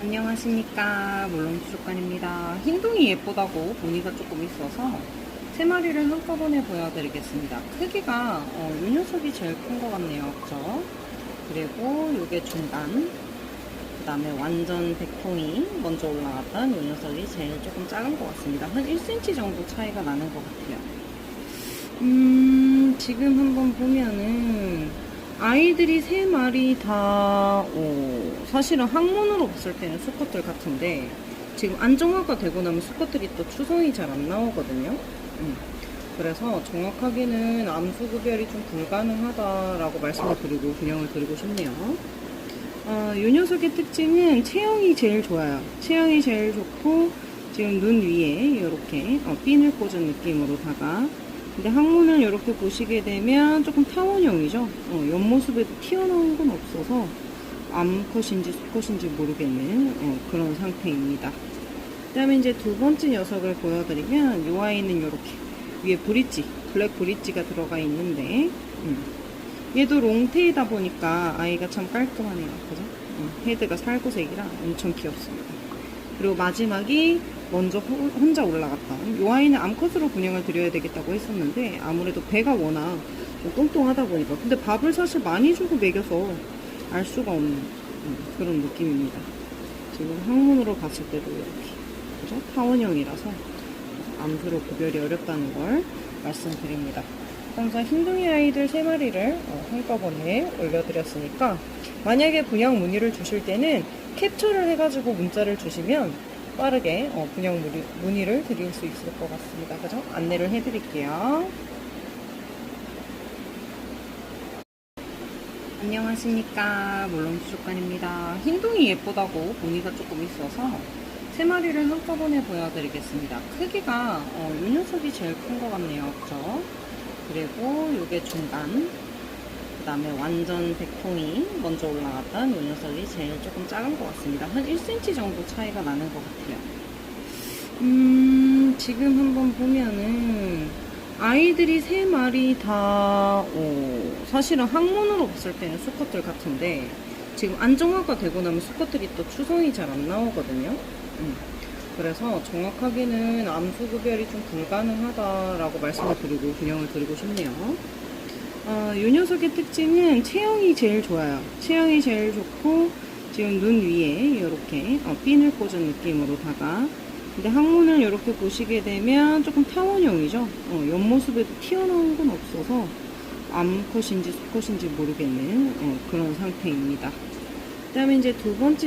안녕하십니까. 물론수족관입니다. 흰둥이 예쁘다고 무늬가 조금 있어서 세 마리를 한꺼번에 보여드리겠습니다. 크기가 어, 이 녀석이 제일 큰 것 같네요. 그죠? 그리고 요게 중간 그 다음에 완전 백통이 먼저 올라갔던 이 녀석이 제일 조금 작은 것 같습니다. 한 1cm 정도 차이가 나는 것 같아요. 음 지금 한번 보면은 아이들이 세 마리 다, 어, 사실은 항문으로 봤을 때는 수컷들 같은데, 지금 안정화가 되고 나면 수컷들이 또 추성이 잘 안 나오거든요. 음. 그래서 정확하게는 암수 구별이 좀 불가능하다라고 말씀을 드리고 분양을 드리고 싶네요. 어, 이 녀석의 특징은 체형이 제일 좋아요. 체형이 제일 좋고, 지금 눈 위에 이렇게 어, 핀을 꽂은 느낌으로다가 근데 항문을 이렇게 보시게 되면 조금 타원형이죠. 어, 옆모습에도 튀어나온 건 없어서 암컷인지 수컷인지 모르겠는 어, 그런 상태입니다. 그 다음에 이제 두 번째 녀석을 보여드리면 이 아이는 이렇게 위에 브릿지, 블랙 브릿지가 들어가 있는데 음, 얘도 롱테이다 보니까 아이가 참 깔끔하네요. 그죠? 음, 헤드가 살구색이라 엄청 귀엽습니다. 그리고 마지막이 먼저 호- 혼자 올라갔던 이 아이는 암컷으로 분양을 드려야 되겠다고 했었는데 아무래도 배가 워낙 좀 뚱뚱하다 보니까 근데 밥을 사실 많이 주고 먹여서 알 수가 없는 음, 그런 느낌입니다. 지금 항문으로 봤을 때도 이렇게 그죠? 타원형이라서 암수로 구별이 어렵다는 걸 말씀드립니다. 그래서 흰둥이 아이들 세 마리를 어, 한꺼번에 올려드렸으니까 만약에 분양 문의를 주실 때는 캡처를 해가지고 문자를 주시면 빠르게 어, 분양 문의, 문의를 드릴 수 있을 것 같습니다. 그죠? 안내를 해드릴게요. 안녕하십니까 물론수족관입니다. 흰둥이 예쁘다고 무늬가 조금 있어서 세 마리를 한꺼번에 보여드리겠습니다. 크기가 어, 이 녀석이 제일 큰 것 같네요. 그죠? 그리고 요게 중간 그 다음에 완전 백통이 먼저 올라갔던 이 녀석이 제일 조금 작은 것 같습니다. 한 1cm 정도 차이가 나는 것 같아요. 음, 지금 한번 보면은 아이들이 세 마리 다, 어, 사실은 항문으로 봤을 때는 수컷들 같은데 지금 안정화가 되고 나면 수컷들이 또 추성이 잘 안 나오거든요. 음. 그래서 정확하게는 암수 구별이 좀 불가능하다라고 말씀을 드리고 분양을 드리고 싶네요. 어, 이 녀석의 특징은 체형이 제일 좋아요. 체형이 제일 좋고 지금 눈 위에 이렇게 어, 핀을 꽂은 느낌으로다가 근데 항문을 이렇게 보시게 되면 조금 타원형이죠. 어, 옆모습에도 튀어나온 건 없어서 암컷인지 수컷인지 모르겠는 어, 그런 상태입니다. 그 다음에 이제 두 번째